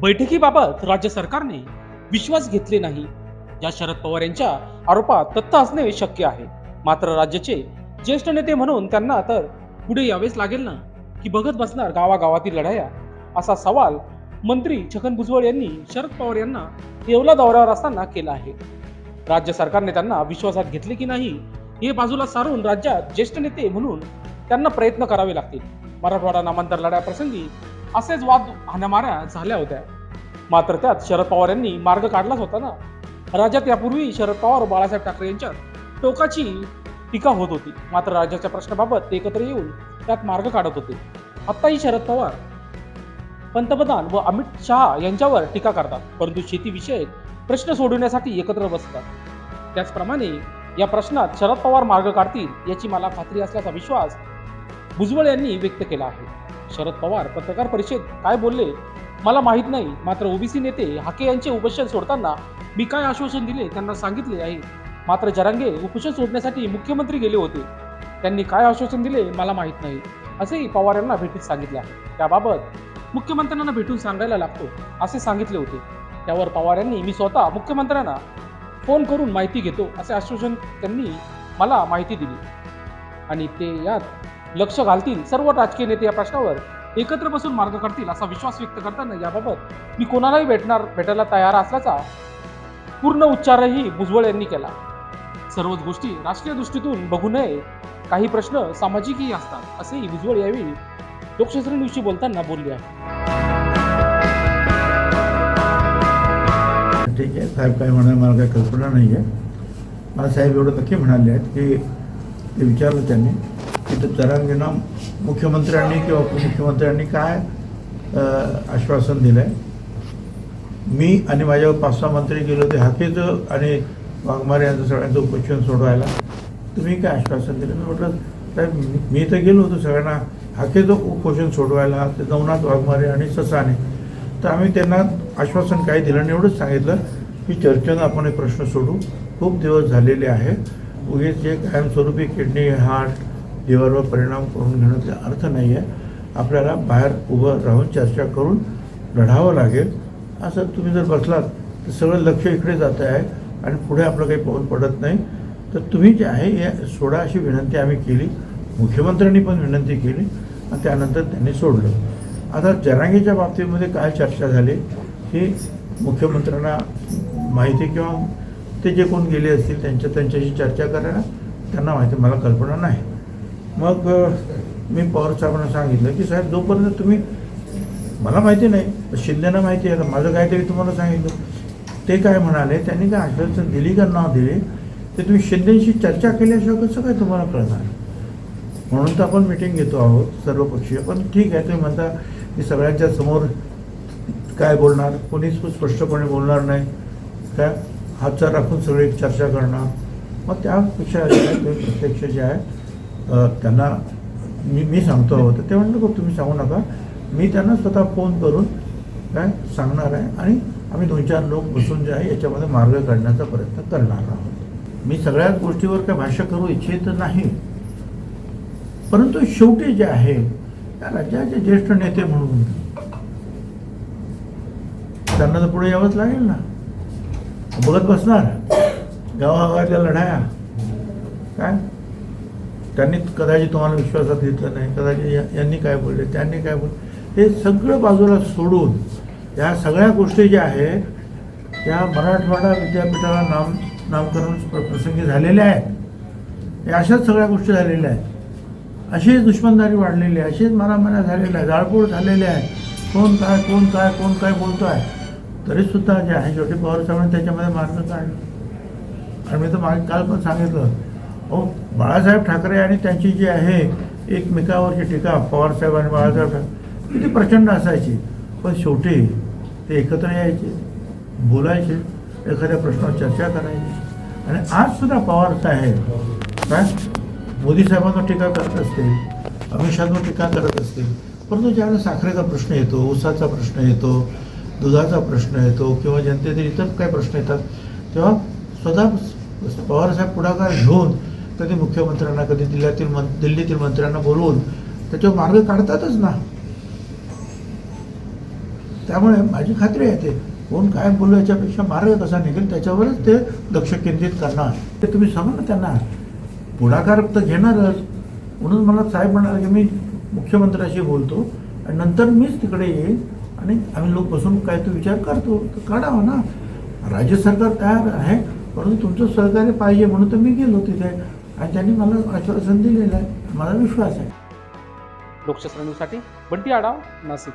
बैठकीबाबत राज्य सरकारने विश्वास घेतले नाही. या शरद पवार यांच्या आरोपात तथ्य असणे शक्य आहे. मात्र राज्याचे ज्येष्ठ नेते म्हणून त्यांना तर पुढे यावेच लागेल ना? की बघत बसणार गावागावातील लढाया? असा सवाल मंत्री छगन भुजबळ यांनी शरद पवार यांना येवला दौऱ्यावर असताना केला आहे. राज्य सरकारने त्यांना विश्वासात घेतले की नाही हे बाजूला सारून राज्यात ज्येष्ठ नेते म्हणून त्यांना प्रयत्न करावे लागतील. मराठवाडा नामांतर लढ्याप्रसंगी असेच वाद हाणामाऱ्या झाल्या होत्या. मात्र त्यात शरद पवार यांनी मार्ग काढलाच होता ना. राज्यात यापूर्वी शरद पवार बाळासाहेब ठाकरे यांच्यात टोकाची टीका होत होती. मात्र राज्याच्या प्रश्नाबाबत ते एकत्र येऊन त्यात मार्ग काढत होते. आत्ताही शरद पवार पंतप्रधान व अमित शहा यांच्यावर टीका करतात. परंतु शेतीविषयक प्रश्न सोडवण्यासाठी एकत्र बसतात. त्याचप्रमाणे या प्रश्नात शरद पवार मार्ग काढतील याची मला खात्री असल्याचा विश्वास भुजबळ यांनी व्यक्त केला आहे. शरद पवार पत्रकार परिषद काय बोलले? मला माहीत नाही. मात्र ओबीसी नेते हाके यांचे उपोषण सोडताना मी काय आश्वासन दिले त्यांना सांगितले आहे. मात्र जरांगे उपोषण सोडण्यासाठी मुख्यमंत्री गेले होते. त्यांनी काय आश्वासन दिले मला माहीत नाही असेही पवार यांना भेटीत सांगितले आहे. त्याबाबत मुख्यमंत्र्यांना भेटून सांगायला लागतो असे सांगितले होते. त्यावर पवार यांनी मी स्वतः मुख्यमंत्र्यांना फोन करून माहिती घेतो असे आश्वासन त्यांनी मला माहिती दिली. आणि ते यात लक्ष घालतील सर्व राजकीय नेते या प्रश्नावर एकत्र बसून मार्ग काढतील असा विश्वास व्यक्त करताना याबाबत मी कोणालाही भेटणार भेटायला तयार असल्याचा पूर्ण उच्चारही भुजबळ यांनी केला. सर्वच गोष्टी राजकीय दृष्टीतून बघू नये. काही प्रश्न सामाजिकही असतात असेही भुजबळ यावेळी लोकशास्त्र न्यूजशी बोलताना बोलले आहे. ठीक आहे साहेब काय म्हणाले मला काही कल्पना नाही आहे मला साहेब एवढं नक्की म्हणाले आहेत की ते विचारलं त्यांनी. तिथं तर मुख्यमंत्र्यांनी किंवा उपमुख्यमंत्र्यांनी काय आश्वासन दिलं आहे मी आणि माझ्यावर पाच सहा मंत्री गेलो होते हाकेचं आणि वाघमारे यांचं सगळ्यांचं उपोषण सोडवायला. तुम्ही काय आश्वासन दिलं? मी म्हटलं साहेब मी- तर गेलो होतो सगळ्यांना हाकेचं उपोषण सोडवायला ते नवनाथ वाघमारे आणि ससाने. तर आम्ही त्यांना आश्वासन काही दिलं नाही एवढंच सांगितलं की चर्चेनं आपण हे प्रश्न सोडू. खूप दिवस झालेले आहे. उगेच जे कायमस्वरूपी किडनी हार्ट जीवावर परिणाम करून घेण्याचा अर्थ नाही आहे आपल्याला बाहेर उभं राहून चर्चा करून लढावं लागेल. असं तुम्ही जर बसलात तर सगळं लक्ष इकडे जातं आहे आणि पुढे आपलं काही पाऊल पडत नाही. तर तुम्ही जे आहे या सोडा अशी विनंती आम्ही केली. मुख्यमंत्र्यांनी पण विनंती केली आणि त्यानंतर त्यांनी सोडलं. आता जरांगीच्या बाबतीमध्ये काय चर्चा झाली की मुख्यमंत्र्यांना माहिती किंवा ते जे कोण गेले असतील त्यांच्या त्यांच्याशी चर्चा करायला त्यांना माहिती मला कल्पना नाही. मग मी पवार साहेबांना सांगितलं की साहेब जोपर्यंत तुम्ही मला माहिती नाही शिंदेना माहिती आहे. आता माझं काहीतरी तुम्हाला सांगितलं. ते काय म्हणाले त्यांनी काय आश्वासन दिली का नाव दिले ते तुम्ही शिंदेशी चर्चा केल्याशिवाय कसं काय तुम्हाला कळणार? म्हणून तर आपण मिटिंग घेतो आहोत सर्वपक्षीय पण ठीक आहे तुम्ही म्हणता की सगळ्यांच्या समोर काय बोलणार? कोणीच स्पष्टपणे बोलणार नाही. काय हातचा राखून सगळी चर्चा करणार. मग त्यापेक्षा जे आहे ते प्रत्यक्ष जे आहे त्यांना मी मी सांगतो आहोत. ते म्हणलं बघ तुम्ही सांगू नका. मी त्यांना स्वतः फोन करून काय सांगणार आहे आणि आम्ही दोन चार लोक बसून जे आहे याच्यामध्ये मार्ग काढण्याचा प्रयत्न करणार आहोत. मी सगळ्याच गोष्टीवर काय भाष्य करू इच्छित नाही. परंतु शेवटी जे आहे त्या राज्याचे ज्येष्ठ नेते म्हणून त्यांना तर पुढे यावंच लागेल ना. बघत बसणार. गावागावातल्या लढाया. काय? त्यांनी कदाचित तुम्हाला विश्वासात घेतलं नाही कदाचित या- यांनी काय बोलले त्यांनी काय बोलले हे सगळं बाजूला सोडून या सगळ्या गोष्टी ज्या आहेत त्या मराठवाडा विद्यापीठाला नाम नामकरण प्र- प्रसंगी झालेल्या आहेत. या अशाच सगळ्या गोष्टी झालेल्या आहेत. अशीच दुश्मनदारी वाढलेली आहे अशीच मनामना झालेल्या आहे जाळपोळ झालेली आहे. कोण काय कोण काय कोण काय बोलतो आहे तरीसुद्धा जे आहे शेवटी पवार साहेबांनी त्याच्यामध्ये मार्ग काढला. आणि मी तर मागे काल पण सांगितलं अहो बाळासाहेब ठाकरे आणि त्यांची जी आहे एकमेकावरची टीका पवारसाहेब आणि बाळासाहेब ठाकरे किती प्रचंड असायची. पण शेवटी ते एकत्र यायचे बोलायचे एखाद्या प्रश्नावर चर्चा करायची. आणि आजसुद्धा पवार साहेब काय? मोदी साहेबांवर टीका करत असतील अमित शहावर टीका करत असतील. परंतु ज्यावेळेला साखरेचा प्रश्न येतो ऊसाचा प्रश्न येतो दुधाचा प्रश्न येतो किंवा जनतेतील इतर काही प्रश्न येतात तेव्हा स्वतः पवारसाहेब पुढाकार घेऊन कधी मुख्यमंत्र्यांना कधी जिल्ह्यातील मं दिल्लीतील मंत्र्यांना बोलवून त्याच्यावर मार्ग काढतातच ना. त्यामुळे माझी खात्री आहे ते. कोण काय बोलू याच्यापेक्षा मार्ग कसा निघेल त्याच्यावरच ते लक्ष केंद्रित करणार. ते तुम्ही सांगा ना त्यांना. पुढाकार तर घेणारच. म्हणून मला साहेब म्हणाले की मी मुख्यमंत्र्याशी बोलतो आणि नंतर मीच तिकडे येईल आणि आम्ही लोक बसून काय तो विचार करतो. तर काढावा ना. राज्य सरकार तयार आहे परंतु तुमचं सहकार्य पाहिजे म्हणून तर मी गेलो तिथे. आणि त्यांनी मला आश्वासन दिलेलं आहे मला विश्वास आहे. लोकशास्त्र न्यूजसाठी बंटी आडाव नाशिक.